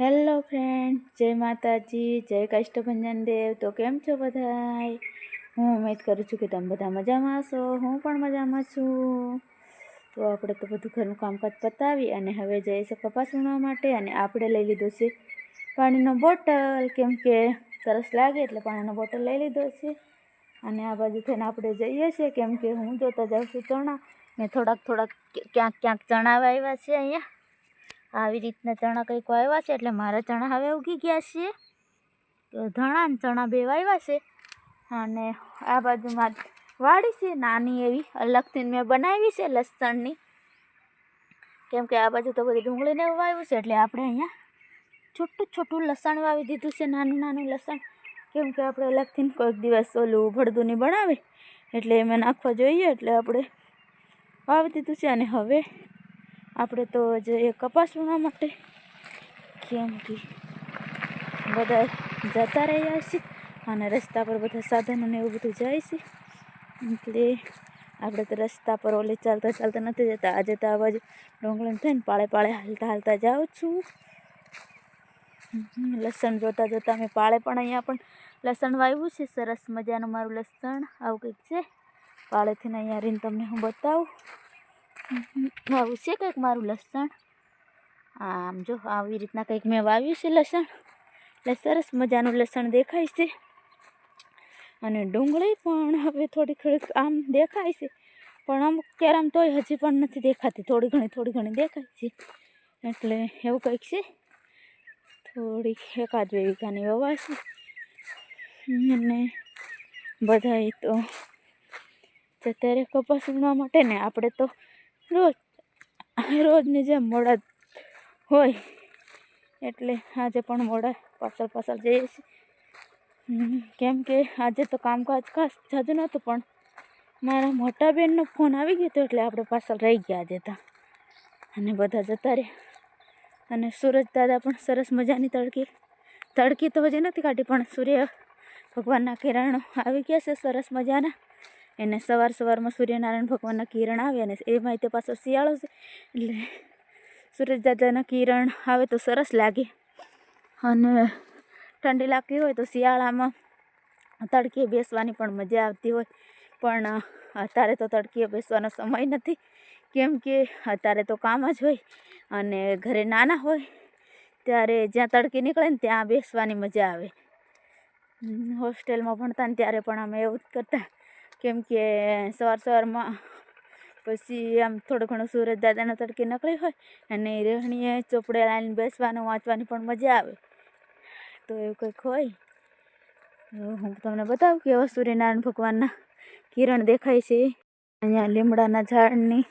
Hello friend, જય માતાજી, જય કાષ્ટભંજન દેવ. તો કેમ છો બધાય? હું ઉમેદ કરું છું કે તમે બધા મજામાં હશો, હું પણ મજામાં છું. તો આપણે તો બધું ઘરનું કામકાજ પતાવી અને હવે જઈએ છીએ કપાસ વીણવા માટે અને આપણે લઈ લીધો છે પાણીનો બોટલ. કેમ કે સરસ લાગે એટલે પાણીનો બોટલ લઈ લીધો છે. અને આ બાજુ થઈને આપણે જઈએ છીએ. કેમ કે હું જોતા જાઉં છું ચણા. ને થોડાક થોડાક ક્યાંક ક્યાંક ચણા આવ્યા છે અહીંયા. આવી રીતના ચણા કંઈક વાવ્યા છે, એટલે મારા ચણા હવે ઉગી ગયા છે. ધણા ને ચણા બે વાવ્યા છે. અને આ બાજુમાં વાડી છે, નાની એવી. અલગથી મેં બનાવી છે લસણની. કેમ કે આ બાજુ તો બધી ડુંગળીને વાવ્યું છે, એટલે આપણે અહીંયા છોટું છોટું લસણ વાવી દીધું છે, નાનું નાનું લસણ. કેમ કે આપણે અલગથી કોઈક દિવસ ઓલું ભળદું નહીં બનાવે. એટલે એમાં નાખવા જોઈએ, એટલે આપણે વાવી દીધું છે, અને હવે આપણે તો જઈએ કપાસ વીણવા માટે કેમ કે બધા જતા રહ્યા છે અને રસ્તા પર બધા સાધનો ને એવું બધું જાય છે. એટલે આપણે તો રસ્તા પર ઓલે ચાલતા ચાલતા નથી જતા. આજે તો આવા જ ડુંગળી થઈને પાળે પાળે હાલતા હાલતા જાઉં છું. લસણ જોતા જોતા મેં પાળે પણ અહીંયા પણ લસણ વાવ્યું છે. સરસ મજાનું મારું લસણ. આવું કંઈક છે. પાળેથી અહીંયા રહીને તમને હું બતાવું. આવું છે કંઈક મારું લસણ? આમ જો, આવી રીતના કંઈક મેં વાવ્યું છે લસણ. એટલે સરસ મજાનું લસણ દેખાય છે. અને ડુંગળી પણ હવે થોડી થોડીક આમ દેખાય છે. પણ અમુક કેરામ તોય હજી પણ નથી દેખાતી. થોડી ઘણી થોડી ઘણી દેખાય છે. એટલે એવું કંઈક છે. થોડીક એકાદ બે વીઘાની વવા છે. અને બધાય તો અત્યારે કપાસ ઉણવા માટે ને આપણે તો રોજ, રોજની જેમ મોડા હોય, એટલે આજે પણ મોડા પાછળ પાછળ જઈએ છીએ. કેમ કે આજે તો કામકાજ ખાસ જાજુ નહોતું, પણ મારા મોટા બેનનો ફોન આવી ગયો હતો એટલે આપણે પાછળ રહી ગયા આજે તો. અને બધા જતા રહ્યા. અને સૂરજ દાદા પણ સરસ મજાની તડકી તડકી તો હજી નથી કાઢી, પણ સૂર્ય ભગવાનના કિરણો આવી ગયા છે સરસ મજાના. એને સવાર સવારમાં સૂર્યનારાયણ ભગવાનના કિરણ આવે અને એમાંય તે પાછો શિયાળો છે. એટલે સૂરજ દાદાના કિરણ આવે તો સરસ લાગે. અને ઠંડી લાગતી હોય તો શિયાળામાં તડકીએ બેસવાની પણ મજા આવતી હોય. પણ અત્યારે તો તડકીએ બેસવાનો સમય નથી. કેમ કે અત્યારે તો કામ જ હોય અને ઘરે નાના હોય ત્યારે જ્યાં તડકી નીકળે ને ત્યાં બેસવાની મજા આવે. હોસ્ટેલમાં ભણતા ને ત્યારે પણ અમે એવું જ કરતા. કેમ કે સવાર સવારમાં પછી આમ થોડો ઘણો સૂરજ દાદાનો તડકે નકળી હોય અને રહેણીએ ચોપડે લાવીને બેસવાનું, વાંચવાની પણ મજા આવે. તો એવું કંઈક હોય. હું તમને બતાવું કે એવા સૂર્યનારાયણ ભગવાનના કિરણ દેખાય છે. અહીંયા લીમડાના ઝાડની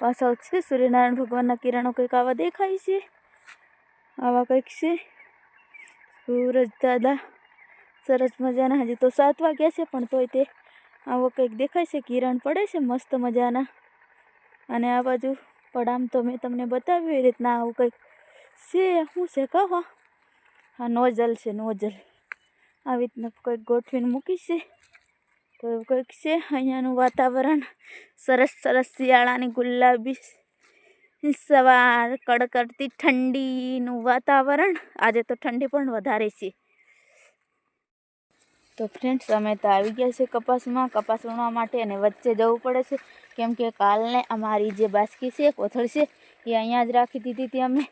પાછળ છે. સૂર્યનારાયણ ભગવાનના કિરણો કંઈક આવા દેખાય છે. આવા કંઈક છે. સૂરજ દાદા સરસ મજાના. હજી તો સાત વાગ્યા છે, પણ તોય તે આવો કંઈક દેખાય છે, કિરણ પડે છે, મસ્ત મજાના. અને આ બાજુ પડામ તો મેં તમને બતાવ્યું એ રીતના આવું કંઈક છે શું છે, કહો. હા, નોઝલ છે, નોઝલ. આવી રીતના કંઈક ગોઠવીને મૂકી છે. તો એવું કંઈક છે, અહીંયાનું વાતાવરણ. સરસ સરસ શિયાળાની ગુલાબી સવાર, કડકડતી ઠંડીનું વાતાવરણ. આજે તો ઠંડી પણ વધારે છે. તો ફ્રેન્ડ્સ અમે તો આવી ગયા છે કપાસમાં. કપાસ વણવા માટે અને વચ્ચે જવું પડે છે. કેમ કે કાલને અમારી જે બાસકી છે, કોથળ છે, એ અહીંયા જ રાખી દીધી હતી અમે.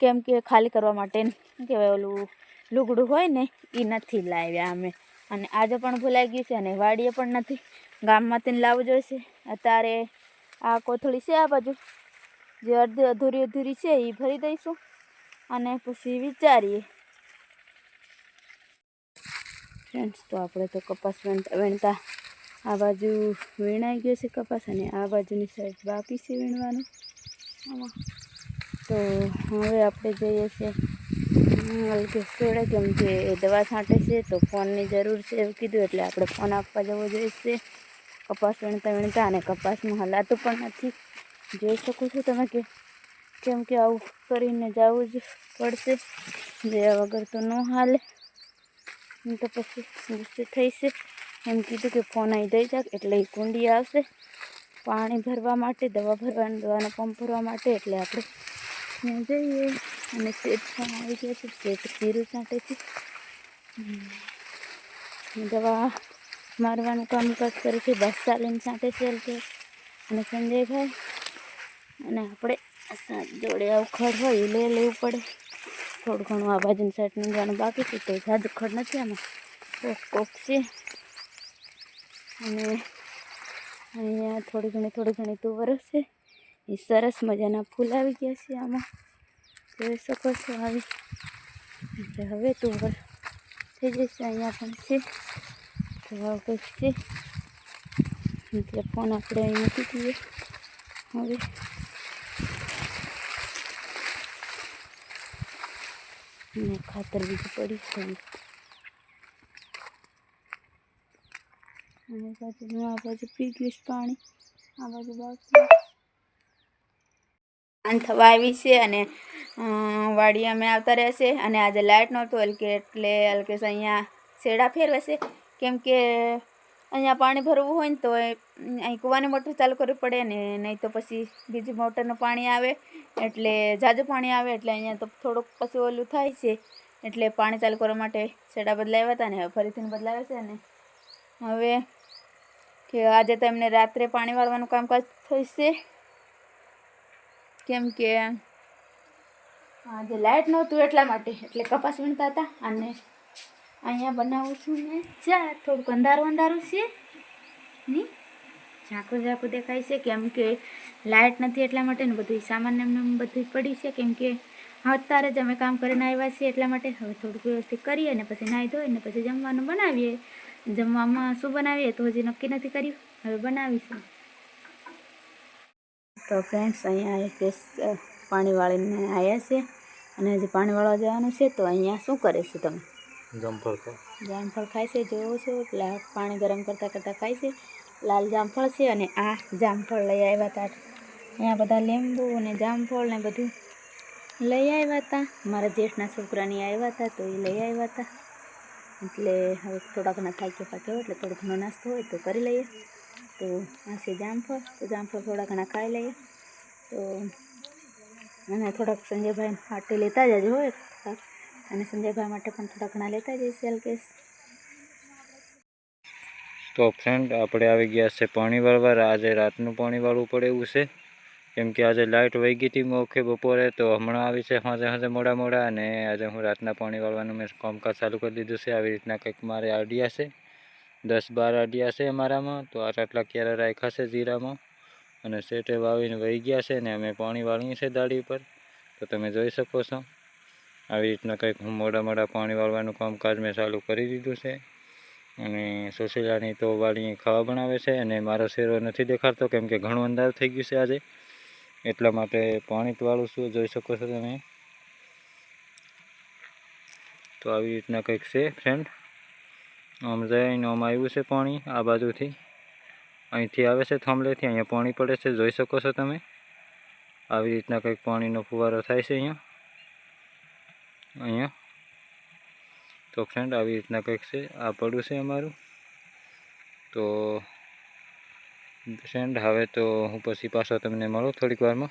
કેમ કે ખાલી કરવા માટે કહેવાય ઓલું લુગડું હોય ને એ નથી લાવ્યા અમે. અને આજે પણ ભૂલાઈ ગયું છે અને વાડીએ પણ નથી. ગામમાંથી લાવવું જોઈશે. અત્યારે આ કોથળી છે આ બાજુ. જે અડધી અધૂરી અધૂરી છે એ ભરી દઈશું. અને પછી વિચારીએ. ફ્રેન્ડ્સ તો આપણે તો કપાસ વીણતા, આ બાજુ વીણાઈ ગયો છે કપાસ અને આ બાજુની સાઈડ બાકી છે વીણવાનું. આમાં. તો હવે આપણે જઈએ છીએ જોડે કેમ કે દવા છાંટે છે, તો ફોનની જરૂર છે એવું કીધું, એટલે આપણે ફોન આપવા જવો જોઈશે કપાસ વીણતા વીણતા અને કપાસમાં હલાતું પણ નથી. જોઈ શકો છો તમે કે કેમ કે આવું કરીને જવું જ પડશે. જયા વગર તો ન હાલે. તો પછી ગુસ્સે થઈશે એમ કીધું કે ફોન આવી દઈ જાક એટલે એ કુંડી આવશે. પાણી ભરવા માટે, દવા ભરવા દવાનો પંપ ભરવા માટે, એટલે આપણે ત્યાં જઈએ. અને શેઠ પણ આવી ગયા છે શેઠ ખીરું છે. દવા મારવાનું કામકાજ કરે છે, બસ ચાલીને છાંટે છે. અને સંજયભાઈ, અને આપણે જોડે આવું ખડ હોય લઈ લેવું પડે. થોડું ઘણું આ બાજુની સાઈડનું નીંદવાનું બાકી છે, તો જાદુખડ નથી આમાં. કોક કોક છે. અને અહીંયા થોડી ઘણી થોડી ઘણી તુવરો છે. એ સરસ મજાના ફૂલ આવી ગયા છે આમાં. જોઈ શકો છો આવી. એટલે હવે તુવર થઈ જશે અહીંયા પણ છે. તો આવું છે. એટલે ફોન આપણે અહીં મૂકી દઈએ. હવે ને ખાતર બીજું પડી છે અને આ બાજુ પી ગયું પાણી. આ બાજુ બાકી. થવા આવી છે અને વાડી અમે આવતા રહેશે અને આજે લાઇટ નહોતું હલકે એટલે અલકેશ અહીંયા શેડા ફેરવશે કેમ કે અહીંયા પાણી ભરવું હોય ને તો અહીં કૂવાની મોટર ચાલુ કરવી પડે ને, નહીં તો પછી બીજી મોટરનું પાણી આવે, એટલે ઝાઝું પાણી આવે, એટલે અહીંયા તો થોડુંક પછી ઓલું થાય છે, એટલે પાણી ચાલુ કરવા માટે છેડા બદલાવ્યા હતા ને, હવે ફરીથી બદલાવ્યા છે ને. હવે કે આજે તો એમને રાત્રે પાણી વાળવાનું કામકાજ થશે કેમ કે આજે લાઇટ નહોતું એટલા માટે, એટલે કપાસ વીણતા હતા અને અહીંયા બનાવું છું ને. ચા થોડુંક અંધારું અંધારું છે. ની? ઝાંખું ઝાંખું દેખાય છે કેમ કે લાઇટ નથી એટલા માટે ને બધું સામાન એમને એમ બધું પડી છે કેમ કે અત્યારે જ અમે કામ કરીને આવ્યા છીએ એટલા માટે. હવે થોડુંક વ્યવસ્થિત કરીએ ને પછી નાહી ધોઈને પછી જમવાનું બનાવીએ. જમવામાં શું બનાવીએ તો હજી નક્કી નથી કર્યું. હવે બનાવીશું. તો ફ્રેન્ડ્સ અહીંયા એક પાણી વાળીને આવ્યા છે. અને હજી પાણી વાળવા જવાનું છે તો અહીંયા શું કરે છે તમે? જમ્પર ખાય જામફળ ખાય છે, જોવો છો પેલા પાણી ગરમ કરતાં કરતાં ખાય છે. લાલ જામફળ છે અને આ જામફળ લઈ આવ્યા હતા અહીંયા બધા લીંબુ અને જામફળ ને બધું લઈ આવ્યા હતા મારા જેઠના છોકરાની આવ્યા હતા તો એ લઈ આવ્યા હતા એટલે હવે થોડા ઘણા થાક્યો પાક્યો હોય, એટલે થોડો ઘણો નાસ્તો હોય તો કરી લઈએ. તો આ છે જામફળ તો જામફળ થોડા ઘણા ખાઈ લઈએ. તો અને થોડાક સંજયભાઈ માટે લેતા જજો હોય થોડાક અને સંજયભાઈ માટે પણ થોડા ઘણા લેતા જઈશ એલકેસ તો ફ્રેન્ડ આપણે આવી ગયા છે પાણી વાળવા આજે રાતનું પાણી વાળવું પડે એવું છે. કેમ કે આજે લાઇટ વહી ગઈ હતી મોખે બપોરે, તો હમણાં આવી છે સાંજે સાંજે મોડા મોડા અને આજે હું રાતના પાણી વાળવાનું મેં કામકાજ ચાલુ કરી દીધું છે. આવી રીતના કંઈક મારે આઈડિયા છે. દસ બાર આઈડિયા છે અમારામાં, તો આટલા ક્યારે રાખ્યા છે જીરામાં? અને શેઠે વાવીને વહી ગયા છે ને અમે પાણી વાળીએ છીએ દાડી પર તો તમે જોઈ શકો છો. આવી રીતના કંઈક હું મોડા મોડા પાણી વાળવાનું કામકાજ મેં ચાલુ કરી દીધું છે. અને સુશીલાની તો વાળી ખાવા બનાવે છે અને મારો શેરો નથી દેખાડતો કેમ કે ઘણું અંધાર થઈ ગયું છે આજે. એટલા માટે પાણી વાળું છું જોઈ શકો છો તમે. તો આવી રીતના કંઈક છે ફ્રેન્ડ આમ જઈને આમ આવ્યું છે પાણી આ બાજુથી. અહીંથી આવે છે થાંભલેથી, અહીંયા પાણી પડે છે, જોઈ શકો છો તમે. આવી રીતના કંઈક પાણીનો ફુવારો થાય છે અહીંયા. અહીંયા. તો ફ્રેન્ડ આવી રીતના કંઈક છે. આ પડું છે અમારું. તો ફ્રેન્ડ હવે તો હું પછી પાછો તમને મળું થોડીક વારમાં.